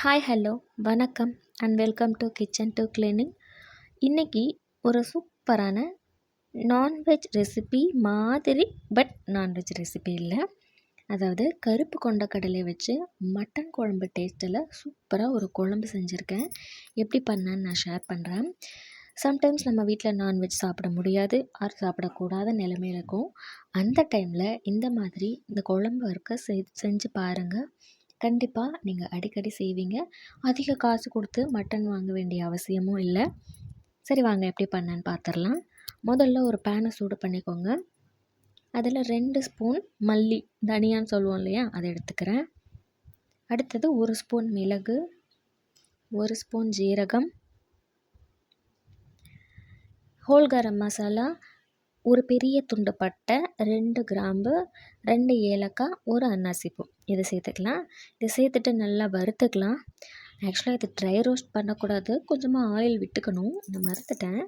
Hi hello வணக்கம் and welcome to kitchen to cleaning இன்றைக்கி ஒரு சூப்பரான நான்வெஜ் ரெசிபி மாதிரி பட் நான்வெஜ் ரெசிபி இல்லை. அதாவது கருப்பு கொண்ட கடலை வச்சு மட்டன் குழம்பு டேஸ்ட்டில் சூப்பராக ஒரு குழம்பு செஞ்சுருக்கேன். எப்படி பண்ணேன்னு நான் ஷேர் பண்ணுறேன் சம்டைம்ஸ் நம்ம வீட்டில் நான்வெஜ் சாப்பிட முடியாது ஆர் சாப்பிடக்கூடாத நிலைமையில் இருக்கும். அந்த டைமில் இந்த மாதிரி இந்த குழம்பு இருக்க செஞ்சு பாருங்கள் கண்டிப்பாக நீங்கள் அடிக்கடி செய்வீங்க. அதிக காசு கொடுத்து மட்டன் வாங்க வேண்டிய அவசியமும் இல்லை. சரி வாங்க எப்படி பண்ணேன்னு பார்த்துடலாம் முதல்ல ஒரு பேனை சூடு பண்ணிக்கோங்க. அதில் ரெண்டு ஸ்பூன் மல்லி தனியான்னு சொல்லுவோம் இல்லையா அதை எடுத்துக்கிறேன். அடுத்தது ஒரு ஸ்பூன் மிளகு ஒரு ஸ்பூன் ஜீரகம் ஹோல் கரம் மசாலா ஒரு பெரிய துண்டு பட்டை ரெண்டு கிராம்பு ரெண்டு ஏலக்காய் ஒரு அன்னாசிப்பூ. இதை சேர்த்துக்கலாம். இதை சேர்த்துட்டு நல்லா வறுத்துக்கலாம். ஆக்சுவலாக இது ட்ரை ரோஸ்ட் பண்ணக்கூடாது. கொஞ்சமாக ஆயில் விட்டுக்கணும். நான் மறுத்துட்டேன்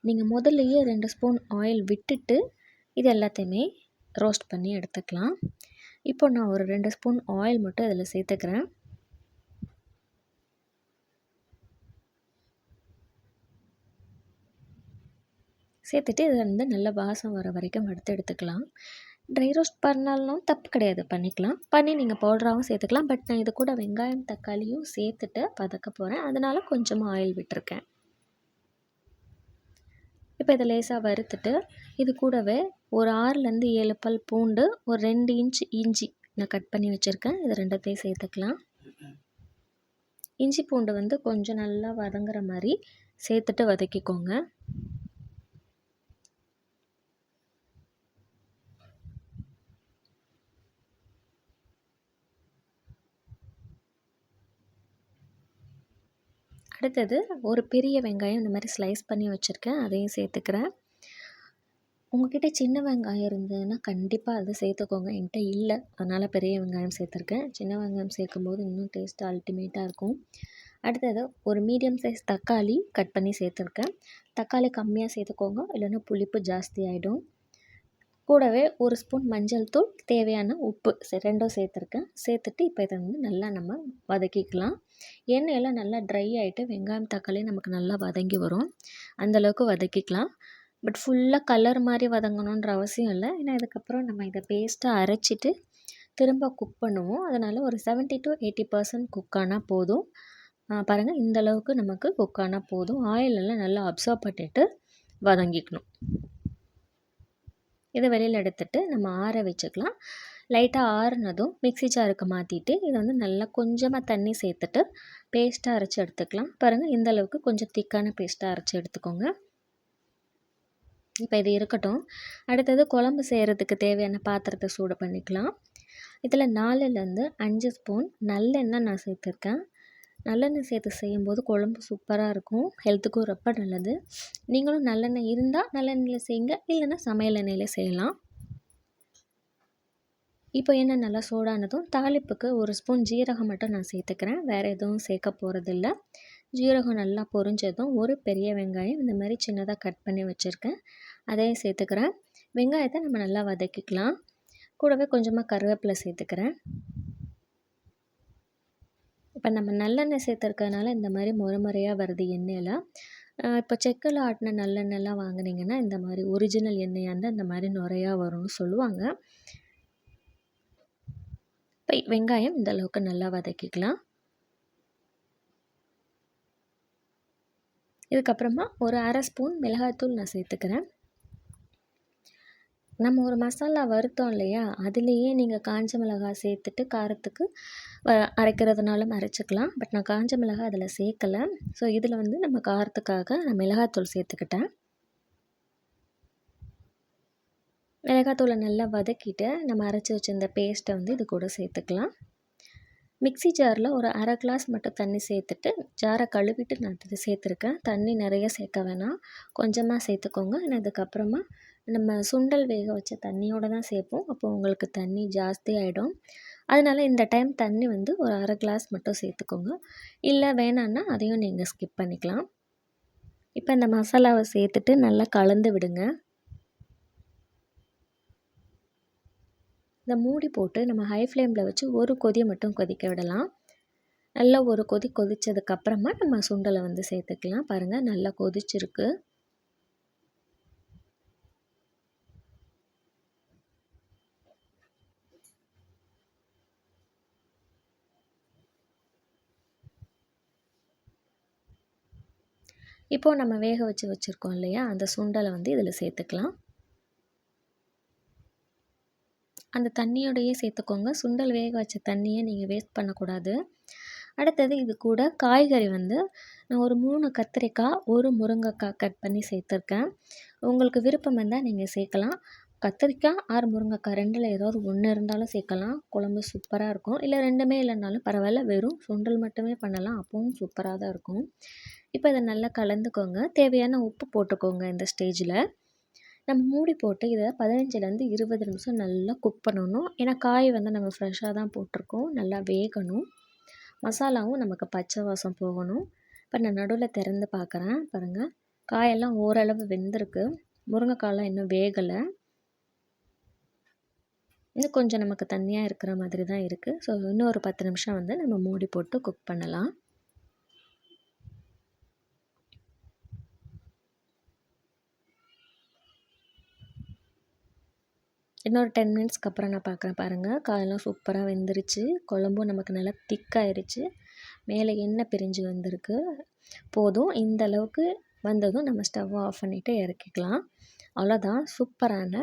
நீங்கள் முதல்லையே ரெண்டு ஸ்பூன் ஆயில் விட்டுட்டு இது எல்லாத்தையுமே ரோஸ்ட் பண்ணி எடுத்துக்கலாம். இப்போ நான் ஒரு ரெண்டு ஸ்பூன் ஆயில் மட்டும் இதில் சேர்த்துக்கிறேன். சேர்த்துட்டு இதை வந்து நல்ல வாசம் வர வரைக்கும் வறுத்து எடுத்துக்கலாம். ட்ரை ரோஸ்ட் பண்ணாலும் தப்பு கிடையாது பண்ணிக்கலாம். பண்ணி நீங்கள் பவுடராகவும் சேர்த்துக்கலாம். பட் நான் இது கூட வெங்காயம் தக்காளியும் சேர்த்துட்டு பதக்க போகிறேன் அதனால் கொஞ்சமாக ஆயில் விட்டுருக்கேன். இப்போ இதை லேசாக வறுத்துட்டு இது கூடவே ஒரு ஆறுலேருந்து ஏழு பல் பூண்டு ஒரு ரெண்டு இன்ச் இஞ்சி நான் கட் பண்ணி வச்சுருக்கேன். இது ரெண்டத்தையும் சேர்த்துக்கலாம். இஞ்சி பூண்டு வந்து கொஞ்சம் நல்லா வதங்குற மாதிரி சேர்த்துட்டு வதக்கிக்கோங்க. அடுத்தது ஒரு பெரிய வெங்காயம் இந்த மாதிரி ஸ்லைஸ் பண்ணி வச்சுருக்கேன். அதையும் சேர்த்துக்கிறேன். உங்ககிட்ட சின்ன வெங்காயம் இருந்ததுன்னா கண்டிப்பாக அதை சேர்த்துக்கோங்க. என்கிட்ட இல்லை. அதனால் பெரிய வெங்காயம் சேர்த்துருக்கேன். சின்ன வெங்காயம் சேர்க்கும்போது இன்னும் டேஸ்ட் அல்டிமேட்டாக இருக்கும். அடுத்தது ஒரு மீடியம் சைஸ் தக்காளி கட் பண்ணி சேர்த்துருக்கேன். தக்காளி கம்மியாக சேர்த்துக்கோங்க. இல்லைன்னா புளிப்பு ஜாஸ்தி ஆகிடும் கூடவே ஒரு ஸ்பூன் மஞ்சள் தூள் தேவையான உப்பு ரெண்டும் சேர்த்துருக்கேன். சேர்த்துட்டு இப்போ இதை வந்து நல்லா நம்ம வதக்கிக்கலாம். எண்ணெயில் நல்லா ட்ரை ஆகிட்டு வெங்காயம் தக்காளி நமக்கு நல்லா வதங்கி வரும். அந்தளவுக்கு வதக்கிக்கலாம். பட் ஃபுல்லாக கலர் மாதிரி வதங்கணுன்ற அவசியம் இல்லை. ஏன்னா இதுக்கப்புறம் நம்ம இதை பேஸ்ட்டாக அரைச்சிட்டு திரும்ப குக் பண்ணுவோம். அதனால் ஒரு seventy to eighty percent cook ஆனால் போதும். பாருங்கள் இந்தளவுக்கு நமக்கு குக் ஆனால் போதும். ஆயிலெல்லாம் நல்லா அப்சர்வ் பண்ணிவிட்டு வதங்கிக்கணும். இதை வெளியில் எடுத்துகிட்டு நம்ம ஆற வச்சுக்கலாம். லைட்டாக ஆறுனதும் மிக்ஸி ஜாருக்கு மாற்றிட்டு இதை வந்து நல்லா கொஞ்சமாக தண்ணி சேர்த்துட்டு பேஸ்ட்டாக அரைச்சி எடுத்துக்கலாம். பாருங்கள் இந்த அளவுக்கு கொஞ்சம் திக்கான பேஸ்ட்டாக அரைச்சி எடுத்துக்கோங்க. இப்போ இது இருக்கட்டும். அடுத்தது குழம்பு செய்கிறதுக்கு தேவையான பாத்திரத்தை சூடு பண்ணிக்கலாம். இதில் நாலுலேருந்து அஞ்சு ஸ்பூன் நல்லெண்ணெய் நான் சேர்த்துருக்கேன். நல்லெண்ணெய் சேர்த்து செய்யும்போது குழம்பு சூப்பராக இருக்கும். ஹெல்த்துக்கும் ரொம்ப நல்லது. நீங்களும் நல்லெண்ணெய் இருந்தால் நல்லெண்ணெயில் செய்யுங்க. இல்லைன்னா சமையல் எண்ணெயில் செய்யலாம். இப்போ என்ன நல்லா சூடானதும் தாளிப்புக்கு ஒரு ஸ்பூன் ஜீரகம் மட்டும் நான் சேர்த்துக்கிறேன். வேறு எதுவும் சேர்க்க போகிறதில்ல ஜீரகம் நல்லா பொரிஞ்சதும் ஒரு பெரிய வெங்காயம் இந்த மாதிரி சின்னதாக கட் பண்ணி வச்சுருக்கேன். அதையும் சேர்த்துக்கிறேன். வெங்காயத்தை நம்ம நல்லா வதக்கிக்கலாம். கூடவே கொஞ்சமாக கருவேப்பிலை சேர்த்துக்கிறேன். இப்போ நம்ம நல்லெண்ணெய் சேர்த்துருக்கறனால இந்த மாதிரி முறை முறையாக வருது எண்ணெயில். இப்போ செக்கில் ஆட்டின நல்லெண்ணெய்லாம் வாங்கினீங்கன்னா இந்த மாதிரி ஒரிஜினல் எண்ணெயாக இருந்தால் இந்த மாதிரி நிறையா வரும்னு சொல்லுவாங்க. இப்போ வெங்காயம் இந்த அளவுக்கு நல்லா வதக்கிக்கலாம். இதுக்கப்புறமா ஒரு அரை ஸ்பூன் மிளகாய்த்தூள் நான் சேர்த்துக்கிறேன். நம்ம ஒரு மசாலா வறுத்தோம் இல்லையா? அதுலேயே நீங்கள் காஞ்ச மிளகாய் சேர்த்துட்டு காரத்துக்கு அரைக்கிறதுனாலும் அரைச்சிக்கலாம். பட் நான் காஞ்ச மிளகாய் அதில் சேர்க்கலை. ஸோ இதில் வந்து நம்ம காரத்துக்காக நான் மிளகாத்தூள் சேர்த்துக்கிட்டேன். மிளகாத்தூளை நல்லா வதக்கிட்டு நம்ம அரைச்சி வச்சிருந்த பேஸ்ட்டை வந்து இது கூட சேர்த்துக்கலாம். மிக்சி ஜாரில் ஒரு அரை கிளாஸ் மட்டும் தண்ணி சேர்த்துட்டு ஜாரை கழுவிட்டு நான் இது சேர்த்துருக்கேன். தண்ணி நிறைய சேர்க்க வேணாம். கொஞ்சமாக சேர்த்துக்கோங்க. ஏன்னா இதுக்கப்புறமா நம்ம சுண்டல் வேக வச்ச தண்ணியோடு தான் சேர்ப்போம். அப்போ உங்களுக்கு தண்ணி ஜாஸ்தி ஆகிடும் அதனால் இந்த டைம் தண்ணி வந்து ஒரு அரை கிளாஸ் மட்டும் சேர்த்துக்கோங்க. இல்லை வேணான்னா அதையும் நீங்கள் ஸ்கிப் பண்ணிக்கலாம். இப்போ இந்த மசாலாவை சேர்த்துட்டு நல்லா கலந்து விடுங்க. இந்த மூடி போட்டு நம்ம ஹை ஃப்ளேமில் வச்சு ஒரு கொதியை மட்டும் கொதிக்க விடலாம். நல்லா ஒரு கொதி கொதித்ததுக்கப்புறமா நம்ம சுண்டலை வந்து சேர்த்துக்கலாம். பாருங்கள் நல்லா கொதிச்சிருக்கு. இப்போது நம்ம வேக வச்சு வச்சுருக்கோம் இல்லையா? அந்த சுண்டலை வந்து இதில் சேர்த்துக்கலாம். அந்த தண்ணியோடையே சேர்த்துக்கோங்க. சுண்டல் வேக வச்ச தண்ணியை நீங்கள் வேஸ்ட் பண்ணக்கூடாது. அடுத்தது இது கூட காய்கறி வந்து நான் ஒரு மூணு கத்திரிக்காய் ஒரு முருங்கைக்காய் கட் பண்ணி சேர்த்துருக்கேன். உங்களுக்கு விருப்பம் இருந்தால் நீங்கள் சேர்க்கலாம். கத்திரிக்காய் ஆறு முருங்கைக்காய் ரெண்டில் ஏதாவது ஒன்று இருந்தாலும் சேர்க்கலாம். குழம்பு சூப்பராக இருக்கும். இல்லை ரெண்டுமே இல்லைனாலும் பரவாயில்ல. வெறும் சுண்டல் மட்டுமே பண்ணலாம். அப்பவும் சூப்பராக தான் இருக்கும். இப்போ இதை நல்லா கலந்துக்கோங்க. தேவையான உப்பு போட்டுக்கோங்க இந்த ஸ்டேஜில். நம்ம மூடி போட்டு இதை பதினஞ்சுலேருந்து இருபது நிமிஷம் நல்லா குக் பண்ணணும். ஏன்னா காய் வந்து நம்ம ஃப்ரெஷ்ஷாக தான் போட்டிருக்கோம். நல்லா வேகணும். மசாலாவும் நமக்கு பச்சை வாசம் போகணும். இப்போ நான் நடுவில் திறந்து பார்க்குறேன். பாருங்கள் காயெல்லாம் ஓரளவு வெந்திருக்கு. முருங்கைக்காயெலாம் இன்னும் வேகலை. இன்னும் கொஞ்சம் நமக்கு தண்ணியாக இருக்கிற மாதிரி தான் இருக்குது ஸோ இன்னும் ஒரு பத்து நிமிஷம் வந்து நம்ம மூடி போட்டு குக் பண்ணலாம். இன்னொரு டென் மினிட்ஸ்க்கு அப்புறம் நான் பார்க்குறேன் பாருங்கள் காயெல்லாம் சூப்பராக வெந்துருச்சு. குழம்பும் நமக்கு நல்லா திக்காயிருச்சு மேலே எண்ணெய் பிரிஞ்சு வந்திருக்கு. போதும். இந்த அளவுக்கு வந்ததும் நம்ம ஸ்டவ்வை ஆஃப் பண்ணிவிட்டு இறக்கிக்கலாம். அவ்வளோதான். சூப்பரான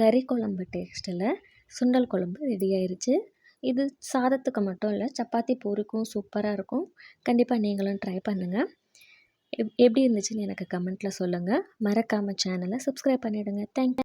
கறி குழம்பு டேஸ்ட்டில் சுண்டல் குழம்பு ரெடி ஆயிடுச்சு இது சாதத்துக்கு மட்டும் இல்லை சப்பாத்தி பூரிக்கும் சூப்பராக இருக்கும். கண்டிப்பாக நீங்களும் ட்ரை பண்ணுங்கள் எப் எப்படி இருந்துச்சுன்னு எனக்கு கமெண்ட்டில் சொல்லுங்கள் மறக்காமல் சேனலை சப்ஸ்கிரைப் பண்ணிவிடுங்க தேங்க்